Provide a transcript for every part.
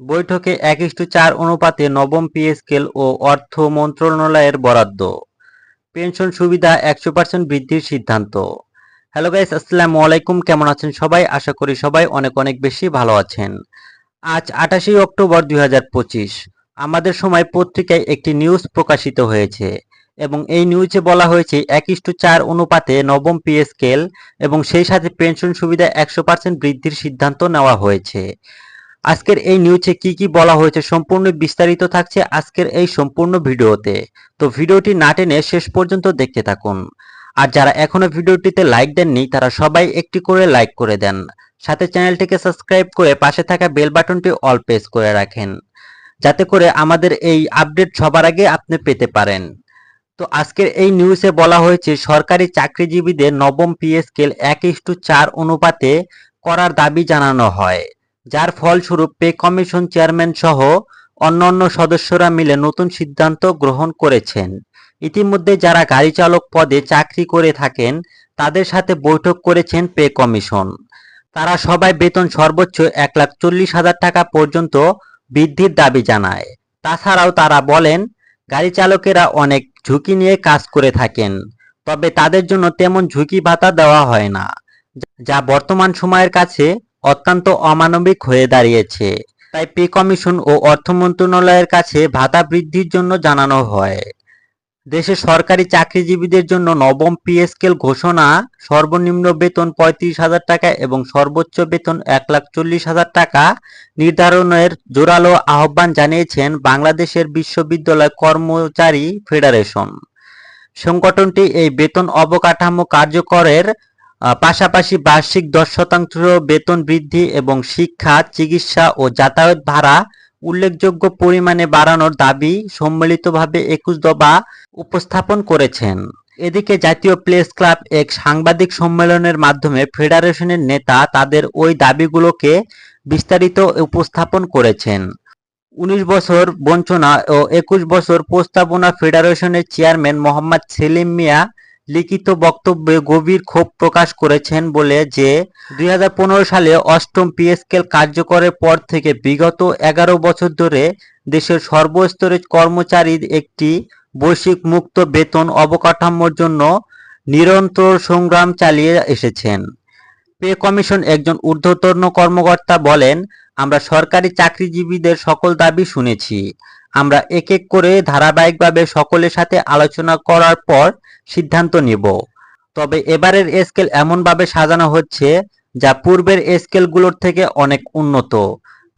বৈঠকে এক ইস্টু চার অনুপাতে নবম পে স্কেল ও অর্থ মন্ত্রণালয়ের বরাদ্দ। পেনশন সুবিধা একশো পার্সেন্ট বৃদ্ধির সিদ্ধান্ত। হ্যালো গাইস, আসসালামু আলাইকুম। কেমন আছেন সবাই? আশা করি সবাই অনেক অনেক বেশি ভালো আছেন। আজ আঠাশে অক্টোবর দুই হাজার পঁচিশ। আমাদের সময় পত্রিকায় একটি নিউজ প্রকাশিত হয়েছে এবং এই নিউজে বলা হয়েছে, এক ইস্টু চার অনুপাতে নবম পে স্কেল এবং সেই সাথে পেনশন সুবিধা একশো পার্সেন্ট বৃদ্ধির সিদ্ধান্ত নেওয়া হয়েছে। আজকের এই নিউজে কি কি বলা হয়েছে সম্পূর্ণ বিস্তারিত থাকছে আজকের এই সম্পূর্ণ ভিডিওতে। তো ভিডিওটি না টেনে শেষ পর্যন্ত দেখতে থাকুন। আর যারা এখনও ভিডিওটিতে লাইক দেননি, তারা সবাই একটি করে লাইক করে দেন। সাথে চ্যানেলটিকে সাবস্ক্রাইব করে পাশে থাকা বেল বাটনটি অল প্রেস করে রাখেন। যাতে করে আমাদের এই আপডেট সবার আগে আপনি পেতে পারেন। তো আজকের এই নিউজে বলা হয়েছে, সরকারি চাকরিজীবীদের নবম পি স্কেল এক ইস্টু চার অনুপাতে করার দাবি জানানো হয়। যার ফলস্বরূপ পে কমিশন চেয়ারম্যান সহ অন্যান্য সদস্যরা মিলে নতুন সিদ্ধান্ত গ্রহণ করেছেন। ইতিমধ্যে যারা গাড়ি চালক পদে চাকরি করে থাকেন, তাদের সাথে বৈঠক করেছেন পে কমিশন। তারা সবাই বেতন সর্বোচ্চ এক লাখ চল্লিশ হাজার টাকা পর্যন্ত বৃদ্ধির দাবি জানায়। তাছাড়াও তারা বলেন গাড়ি চালকেরা অনেক ঝুঁকি নিয়ে কাজ করে থাকেন, তবে তাদের জন্য তেমন ঝুঁকি ভাতা দেওয়া হয় না, যা বর্তমান সময়ের কাছে অত্যন্ত অমানবিক হয়ে দাঁড়িয়েছে। তাই পে কমিশন ও অর্থ মন্ত্রণালয়ের কাছে ভাতা বৃদ্ধির জন্য জানানো হয়। দেশে সরকারি চাকরিজীবীদের জন্য নবম পি ঘোষণা, সর্বনিম্ন বেতন পঁয়ত্রিশ হাজার টাকা এবং সর্বোচ্চ বেতন এক লাখ চল্লিশ হাজার টাকা নির্ধারণের জোরালো আহ্বান জানিয়েছেন বাংলাদেশের বিশ্ববিদ্যালয় কর্মচারী ফেডারেশন। সংগঠনটি এই বেতন অবকাঠামো কার্যকরের পাশাপাশি বার্ষিক দশ শতাংশ বেতন বৃদ্ধি এবং শিক্ষা, চিকিৎসা ও যাতায়াত ভাড়া উল্লেখযোগ্য পরিমাণে বাড়ানোর দাবি সম্মিলিতভাবে একুশ দফা উপস্থাপন করেছেন। এদিকে জাতীয় প্লেস ক্লাব এক সাংবাদিক সম্মেলনের মাধ্যমে ফেডারেশনের নেতা তাদের ওই দাবিগুলোকে বিস্তারিত উপস্থাপন করেছেন। উনিশ বছর বঞ্চনা ও একুশ বছর প্রস্তাবনা ফেডারেশনের চেয়ারম্যান মোহাম্মদ সেলিম মিয়া লিখিত বক্তব্যে গভীর ক্ষোভ প্রকাশ করেছেন বলে যে দু হাজার পনেরো সালে অষ্টম পি স্কেল কার্যকরের পর থেকে বিগত এগারো বছর ধরে দেশের সর্বস্তরের কর্মচারীর একটি বৈশ্বিক মুক্ত বেতন অবকাঠামোর জন্য নিরন্তর সংগ্রাম চালিয়ে এসেছেন। পে কমিশন একজন ঊর্ধ্বতন কর্মকর্তা বলেন, আমরা সরকারি চাকরিজীবীদের সকল দাবি শুনেছি। আমরা এক এক করে ধারাবাহিকভাবে সকলের সাথে আলোচনা করার পর সিদ্ধান্ত নিব। তবে এবারের স্কেল এমনভাবে সাজানো হচ্ছে যা পূর্বের স্কেলগুলোর থেকে অনেক উন্নত।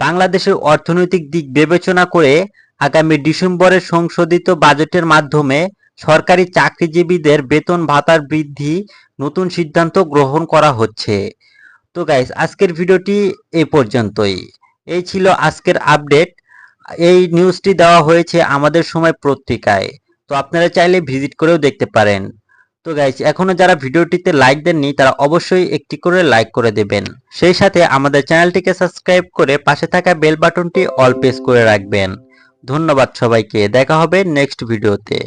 বাংলাদেশের অর্থনৈতিক দিক বিবেচনা করে আগামী ডিসেম্বরের সংশোধিত বাজেটের মাধ্যমে সরকারি চাকরিজীবীদের বেতন ভাতার বৃদ্ধি নতুন সিদ্ধান্ত গ্রহণ করা হচ্ছে। তো গাইস আজকের ভিডিওটি এ পর্যন্তই। এই ছিল আজকের আপডেট এই নিউজটি দেওয়া হয়েছে আমাদের সময় পত্রিকায়। তো আপনারা চাইলে ভিজিট করেও দেখতে পারেন। তো গাইস এখনও যারা ভিডিওটিতে লাইক দেননি, তারা অবশ্যই একটি করে লাইক করে দেবেন। সেই সাথে আমাদের চ্যানেলটিকে সাবস্ক্রাইব করে পাশে থাকা বেল বাটনটি অল প্রেস করে রাখবেন। ধন্যবাদ সবাইকে। দেখা হবে নেক্সট ভিডিওতে